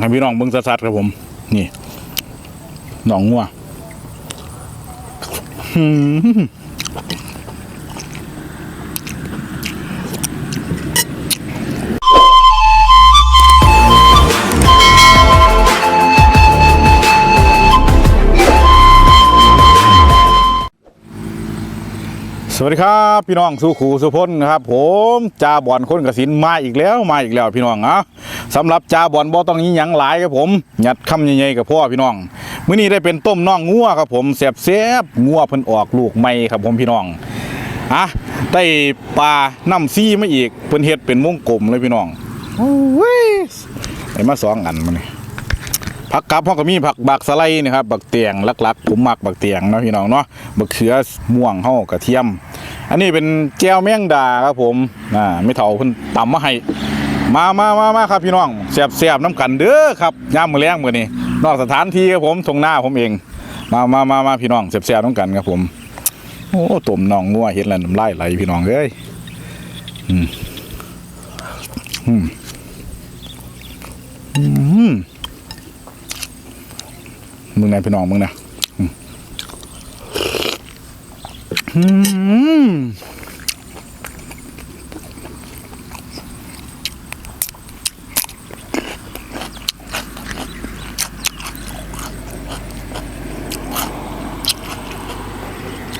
ให้พี่น้องเบิ้งสัดๆครับผม นี่หนองงัว สวัสดีครับพี่น้องสุขูสุพลนครับผมจ่าบอลคนกสินมาอีกแล้วมาอีกแล้วพี่น้องอะสำหรับจ่าบอลบ่ต้องยิงยังหลายครับผมหยัดคำใหญ่ๆกับพ่อพี่น้องมื้อนี้ได้เป็นต้มน่องงัวครับผมแซ่บๆงัวเพิ่นออกลูกใหม่ครับผมพี่น้องอะได้ปลาน้ำซี่มาอีกเพิ่นเฮ็ดเป็นวงกลมเลยพี่น้องโอ้ยได้มาสองอันมานี่ ผักกับพ่อก็มีผักบักสะไลนี่ครับบักเตียงลักๆผมหมักบักเตียงเนาะพี่น้องเนาะบักเขือม่วงเฮากระเทียม อันนี้เป็นแก้วแมงดาครับผมอ่าไม่เท่าเพิ่นตำมาให้มามามามาครับพี่น้องแซ่บแซ่บน้ำกันเด้อครับย่ามมื้อแรงมือนี้นอกสถานที่ครับผมตรงหน้าผมเอง มามามามาพี่น้องแซ่บแซ่บน้ำกันครับผมโอ้ต้มน่องงัวเห็นแล้วน้ำลายไหลพี่น้องเอ้ยอืมอืม มึงไหนพี่น้องมึงนะ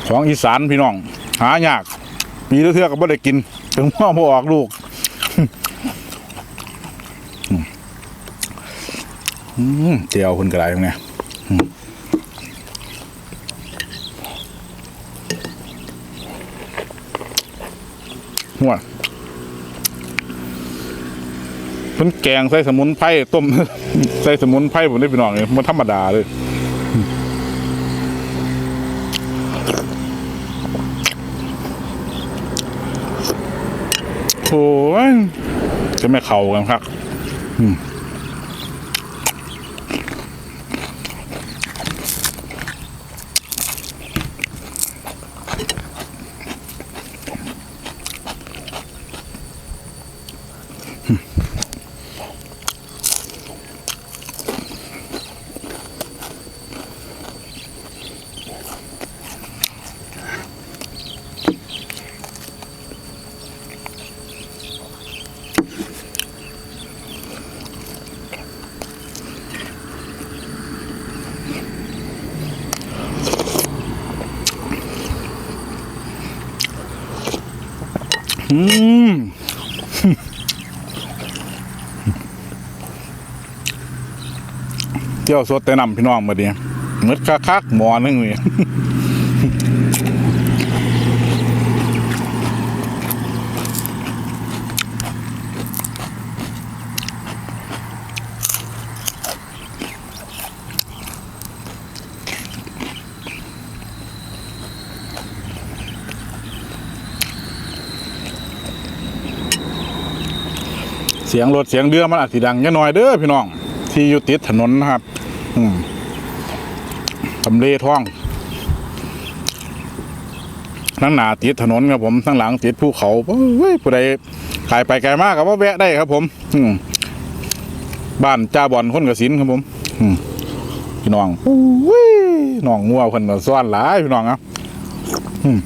ของอีสานพี่น้อง หายากปีเทื่อก็บ่ได้กิน ถึงพ่อบ่ออกลูกเจียวคนกระไรตรงนี้ หัวเพิ่นแกงใส่สมุนไพรต้ม ใส่สมุนไพรผมได้พี่น้องเลยมันธรรมดาเลยโอ้ยจะไม่เข่ากันครับ อืม อื จียวสดแต่นำพี่น้องมาดีมืดคักๆหมอนึงนี่เสียงรถเสียงเรือมันอาจสิดังแค่น้อยเด้อพี่น้อง ที่อยู่ติดถนนนะครับ อืมทำเลท้อง ทั้งหนาติดถนนครับผมทั้งหลังติดภูเขาเฮ้ยผู้ใดขายไปไกลมากกับว่าแวะได้ครับผม อืมบ้านจ้าบอนคนกระสินครับผม อืมพี่น้องโอ้ยน้องงัวคนก็ซ่อนหลายพี่น้องครับอืม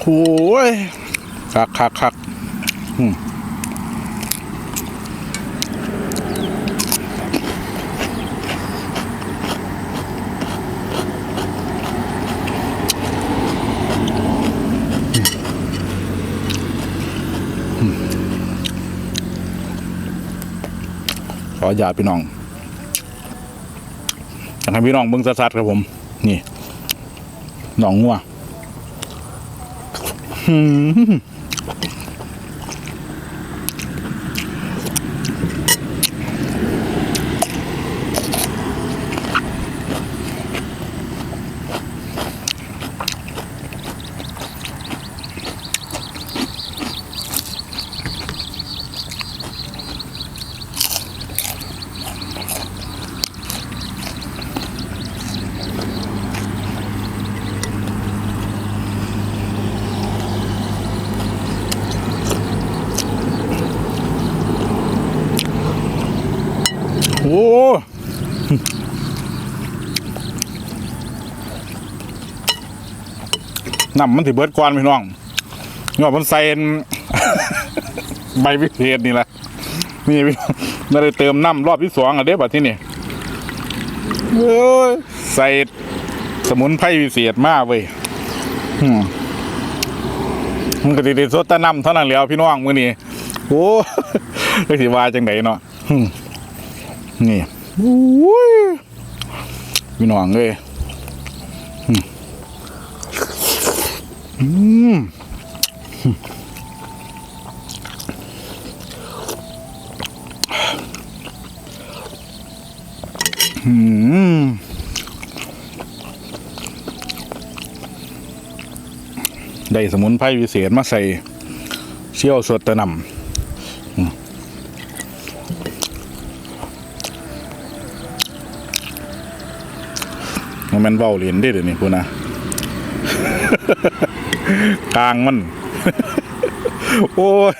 โอ้ยคักคักคักอืม ขออนุญาตพี่น้องอยากให้พี่น้องเบิ้งสัดๆครับผม นี่หนองงัว น้ำมันสิเบิดก่อนพี่น้องยอดมันใส่ใบวิเศษนี่แหละนี่พี่น้องไม่ได้เติมน้ำรอบที่สองอะเด้บัดที่นี่เอ้ยใส่สมุนไพรวิเศษมากเว้ยมันก็ติดๆสดแตะน้ำเท่านั้นแล้วพี่น้องมื้อนี้โอ้ก็สิว่าจังไดเนาะนี่โอ้ยพี่น้องเอ้ยอืม อืมอืมได้สมุนไพรวิเศษมาใส่เชี่ยวสดตะนำมันแมันเบาเหรียญได้เดี๋ยวนี้พูนะ กลางมัน โอ้ย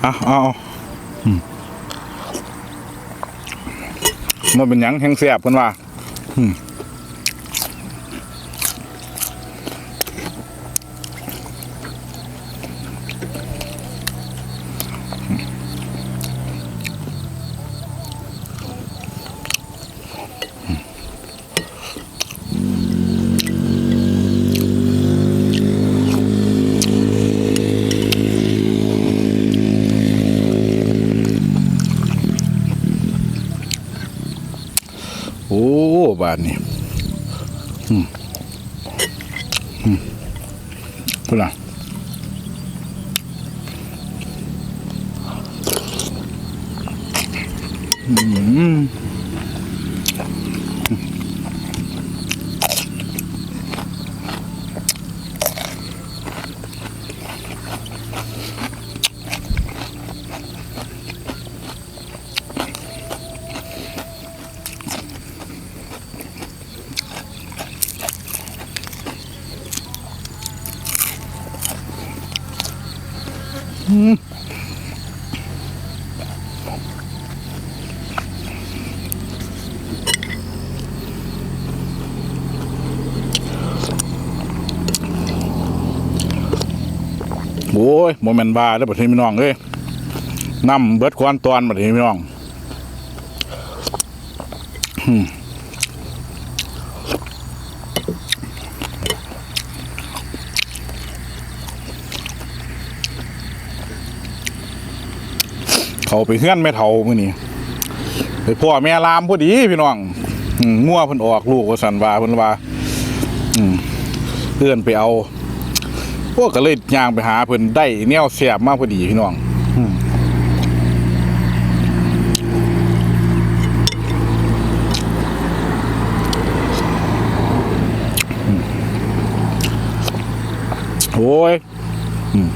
เอาเอาเอามันเป็นหยังแห้งแสบกันว่า อืมโอ้บาทนี่อืมอืมพูดละ อื โอ้ยโมเมนบาแล้วบัดนี้พี่น้องเอ้ยนำเบิดควันตอนบัดนี้พี่น้องเขาไปเฮื่อนแม่เฒ่ามื้อนี้ไปพ่อแม่ลามพอดีพี่น้องมงัวเพิ่นออกลูกว่าสันวาเพิ่นว่าเพื่อนไปเอา พวกก็เลยย่างไปหาเพิ่นได้แนวแสบมากพอดีพี่น้องอืมอืมโอ้ย อืม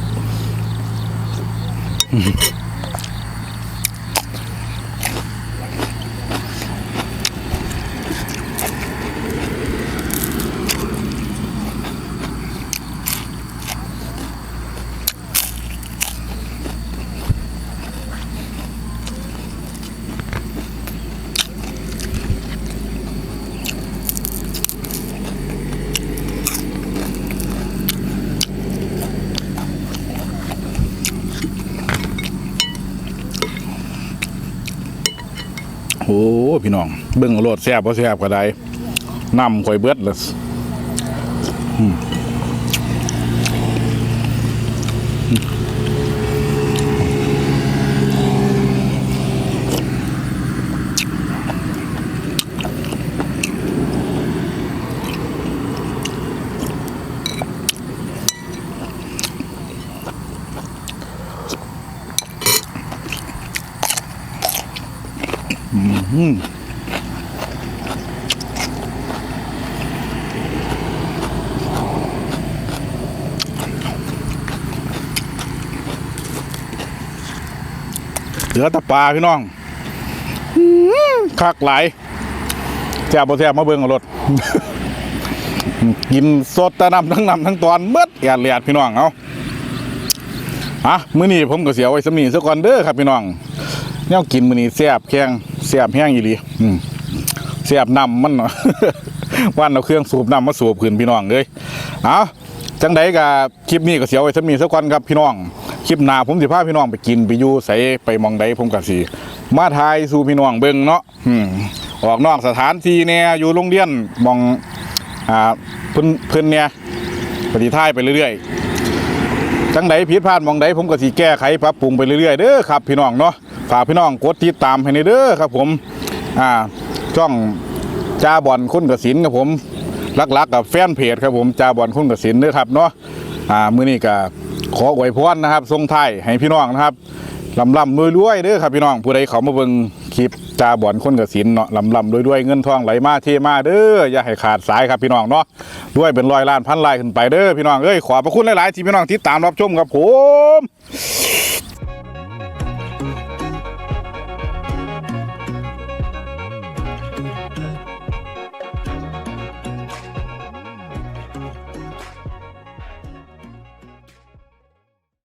โอ้ พี่น้องเบิ่งโลดแซ่บบ่แซ่บก็ได้น้ำข่อยเบิดเลยอืม เหลือแต่ปลาพี่น้องคักหลายแซ่บบ่แซ่บมาเบิ่งเอารถกินสดแต่นำทั้งนำทั้งตอนเบิดแอดเลียดพี่น้องเอาอะมื้อนี้ผมก็เสียไว้สำนีซะก่อนเด้อครับพี่น้องแนวกินมื้อนี้แซ่บแข็ง สียบแห้งอีหลีเสียบน้ำมันเนาะวันเอาเครื่องสูบน้ำมาสูบขึ้นพี่น้องเลยเอาจังใดกับคลิปนี้ก็เสียวไว้ถ้ามีสักวันครับพี่น้องคลิปหน้าผมสิพาพี่น้องไปกินไปอยู่ใส่ไปมองใดผมก็สิมาทายสู่พี่น้องเบิ่งเนาะอืออกนอกสถานที่เนี่ยอยู่โรงเรียนมองอ่าเพิ่นเพิ่นเนี่ยปฏิทายไปเรื่อยๆจังใดผิดพลาดมองใดผมก็สิแก้ไขปรับปรุงไปเรื่อยๆเด้อครับพี่น้องเนาะ ฝากพี่น้องกดติดตามให้ในเด้อครับผมอ่าช่องจ้าบอลคุณกสินครับผมลักๆกับแฟนเพจครับผมจ้าบอลคุณกสินเด้อครับเนาะอ่ามื้อนี้ก็ขออวยพรนะครับส่งไทยให้พี่น้องนะครับลำลำรวยรวยเด้อครับพี่น้องผู้ใดเขามาเบิ่งคลิปจ้าบอลคนกสินเนาะลำลำรวยรวยเงินทองไหลมาเทมาเด้ออย่าให้ขาดสายครับพี่น้องเนาะด้วยเป็นร้อยล้านพันล้านขึ้นไปเด้อพี่น้องเอ้ยขอบพระคุณหลายๆที่พี่น้องติดตามรับชมครับผม